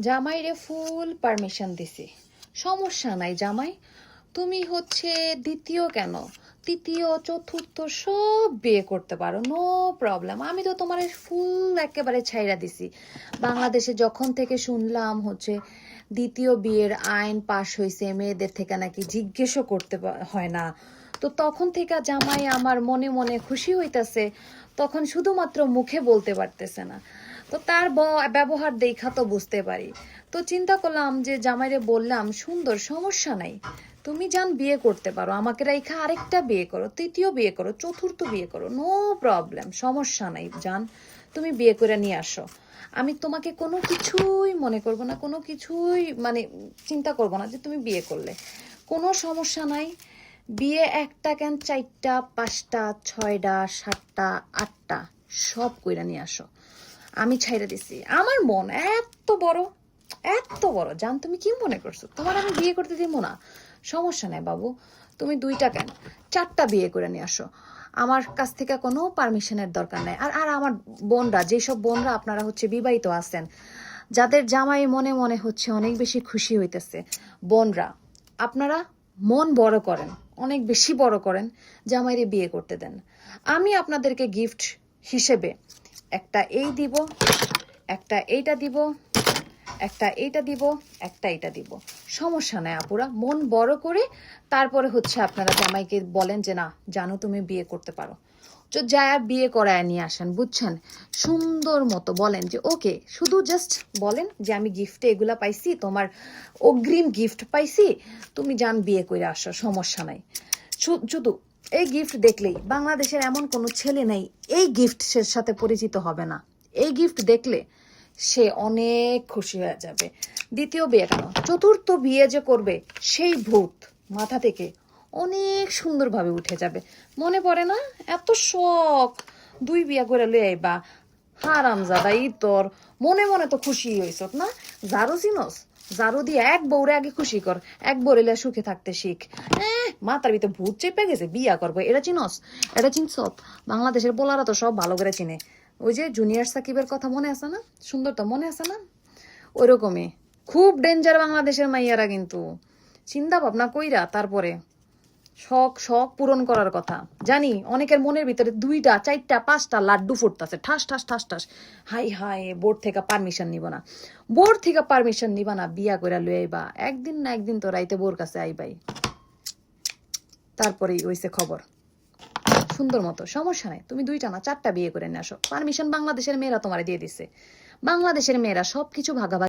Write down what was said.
জামাইরে ফুল পারমিশন দিছি। সমস্যা নাই জামাই। তুমি হচ্ছে দ্বিতীয় কেন? তৃতীয়, চতুর্থ সব বিয়ে করতে পারো নো প্রবলেম আমি তো তোমার ফুল একেবারে ছাইরা দিছি। বাংলাদেশে যখন থেকে শুনলাম হচ্ছে দ্বিতীয় বিয়ের আইন পাশ হয়েছে মেয়েদের থেকে নাকি জিজ্ঞেসও করতে হয় না। তো তখন থেকে জামাই আমার মনে মনে খুশি হইতাছে, তখন শুধুমাত্র মুখে বলতে পারতেছে না। তো তার ব্যবহার দেখা তো বুঝতে পারি। তো চিন্তা করলাম যে জামাইরে বললাম, সুন্দর, সমস্যা নাই। তুমি যান বিয়ে করতে পারো। আমাকে রেখা আরেকটা বিয়ে করো, তৃতীয় বিয়ে করো, চতুর্থ বিয়ে করো। নো প্রবলেম সমস্যা নাই, যান। তুমি বিয়ে করে নিয়ে আসো। আমি তোমাকে কোনো কিছুই মনে করব না, কোনো কিছুই মানে চিন্তা করব না যে তুমি বিয়ে করলে। কোনো সমস্যা নাই। বিয়ে একটা কেন চারটা, পাঁচটা, ছয়টা, সাতটা, আটটা, সব কইরা নিয়ে আসো। আমি ছাইরা দিছি। আমার মন এত বড় এত বড়। জান, তুমি কি মনে করছ? তোমার আমি বিয়ে করতে দিব না। সমস্যা নেই বাবু। তুমি দুইটা কেন? চারটা বিয়ে করে নিয়ে আসো। আমার কাছ থেকে কোনো পারমিশনের দরকার নাই। আর আর আমার বোনরা যেসব বোনরা আপনারা হচ্ছে বিবাহিত আছেন, যাদের জামাই মনে মনে হচ্ছে অনেক বেশি খুশি হইতেছে, বোনরা, আপনারা মন বড় করেন, অনেক বেশি বড় করেন, জামাইরে বিয়ে করতে দেন। আমি আপনাদেরকে গিফট হিসেবে একটা এই দিব, একটা এইটা দিব, একটা এইটা দিব, একটা এইটা দিব। সমস্যা নাই আপুরা, মন বড় করে তারপরে হচ্ছে আপনারা জামাইকে বলেন যে, না, জানো তুমি বিয়ে করতে পারো। তো যা বিয়ে করায় নিয়ে আসেন, বুঝছেন? সুন্দর মতো বলেন যে, ওকে, শুধু জাস্ট বলেন যে, আমি গিফটে এগুলা পাইছি, তোমার অগ্রিম গিফট পাইছি, তুমি যান বিয়ে করে আসো, সমস্যা নাই। শুধু এই গিফট দেখলেই বাংলাদেশের এমন কোনো ছেলে নেই, এই গিফট সে সাথে পরিচিত হবে না। এই গিফট দেখলে সে অনেক খুশি হয়ে যাবে। দ্বিতীয় বিয়ে কেন? চতুর্থ বিয়ে যে করবে, সেই ভূত মাথা থেকে অনেক সুন্দরভাবে উঠে যাবে। মনে পড়ে না? এত শখ। দুই বিয়া করে লই আইবা। হারামজাদা ই তোর মনে মনে তো খুশি হইছ না? চিনস জারু দিয়ে এক বউরে আগে খুশি কর, এক বউরে সুখে থাকতে শিখ। মাতার ভিতরে ভূত চেপে গেছে, বিয়া করব, এটা চিনস? এটা চিনস বাংলাদেশের বোলারা তো সব ভালো করে চিনে। ওই যে জুনিয়র সাকিবের কথা মনে আছে না? সুন্দর তো মনে আছে না? ওইরকমই। খুব ডেঞ্জার বাংলাদেশের মাইয়ারা কিন্তু। চিন্তা ভাবনা কইরা তারপরে। শখ শখ পূরণ করার কথা। জানি, অনেকের মনের ভিতরে দুইটা, চারটা, পাঁচটা লাড্ডু ফুটতেছে। ঠাস ঠাস ঠাস ঠাস। হাই হাই বোর্ড থেকে পারমিশন নিব না। বোর্ড থেকে পারমিশন নিবা না, বিয়া কইরা লই আইবা। একদিন না একদিন তো রাইতে বোর কাছে আইবাই। তারপরেই হইছে খবর। সুন্দর মতো, সমস্যা নাই। তুমি দুইটা না, চারটা বিয়ে করে নিয়ে আসো। পারমিশন বাংলাদেশের মেয়েরা তোমারে দিয়ে দিছে। বাংলাদেশের মেয়েরা সবকিছু ভাগাভাগি